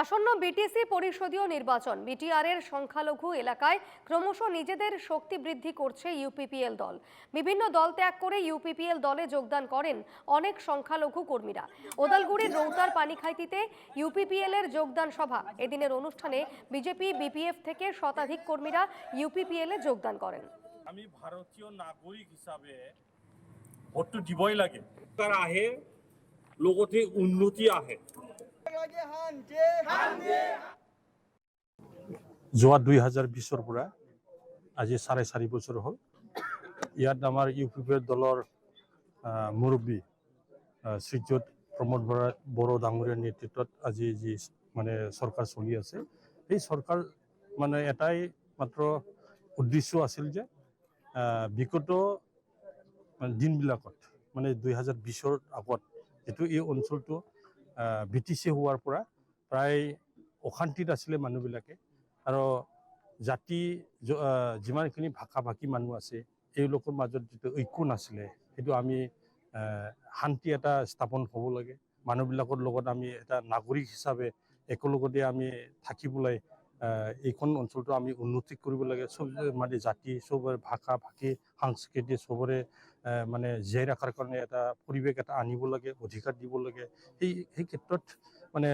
আসন্ন বিটিসি পরিষদীয় নির্বাচন। বিটিআর এর সংখ্যালঘু এলাকায় ক্রমশ নিজেদের শক্তি বৃদ্ধি করছে ইউপিপিএল দল। বিভিন্ন দল ত্যাগ করে ইউপিপিএল দলে যোগদান করেন অনেক সংখ্যালঘু কর্মীরা। ওদালগুড়ির রৌতার পানিখাইতিতে ইউপিপিএল এর যোগদান সভা। এদিনের অনুষ্ঠানে বিজেপি বিপিএফ থেকে শতাধিক কর্মীরা ইউপিপিএল এ যোগদান করেন। আমি ভারতীয় নাগৰিক হিচাপে ভোটটো দিবই লাগে। তাৰ আহে লগতে উন্নতি আহে। যোৱা দুই হাজাৰ বিছৰ পৰা আজি চাৰে চাৰি বছৰ হ'ল। ইয়াত আমাৰ ইউ পি পি এল দলৰ মুৰব্বী শ্ৰীযুত প্ৰমোদ বৰা, বড়ো ডাঙৰীয়াৰ নেতৃত্বত আজি যি মানে চৰকাৰ চলি আছে, এই চৰকাৰ মানে এটাই মাত্ৰ উদ্দেশ্য আছিল যে বিগত দিনবিলাকত মানে দুই হাজাৰ বিছৰ আগত, যিটো এই অঞ্চলটো বি টি চি হোৱাৰ পৰা প্ৰায় অশান্তিত আছিলে মানুহবিলাকে। আৰু জাতি যিমানখিনি ভাষা ভাষী মানুহ আছে তেওঁলোকৰ মাজত যিটো ঐক্য নাছিলে, সেইটো আমি শান্তি এটা স্থাপন হ'ব লাগে। মানুহবিলাকৰ লগত আমি এটা নাগৰিক হিচাপে একেলগতে আমি থাকিবলৈ এইখন অঞ্চলটো আমি উন্নতি কৰিব লাগে। চব মানে জাতি, চবৰে ভাষা, ভাষী, সাংস্কৃতি, চবৰে মানে জীয়াই ৰখাৰ কাৰণে এটা পৰিৱেশ এটা আনিব লাগে, অধিকাৰ দিব লাগে। সেই সেই ক্ষেত্ৰত মানে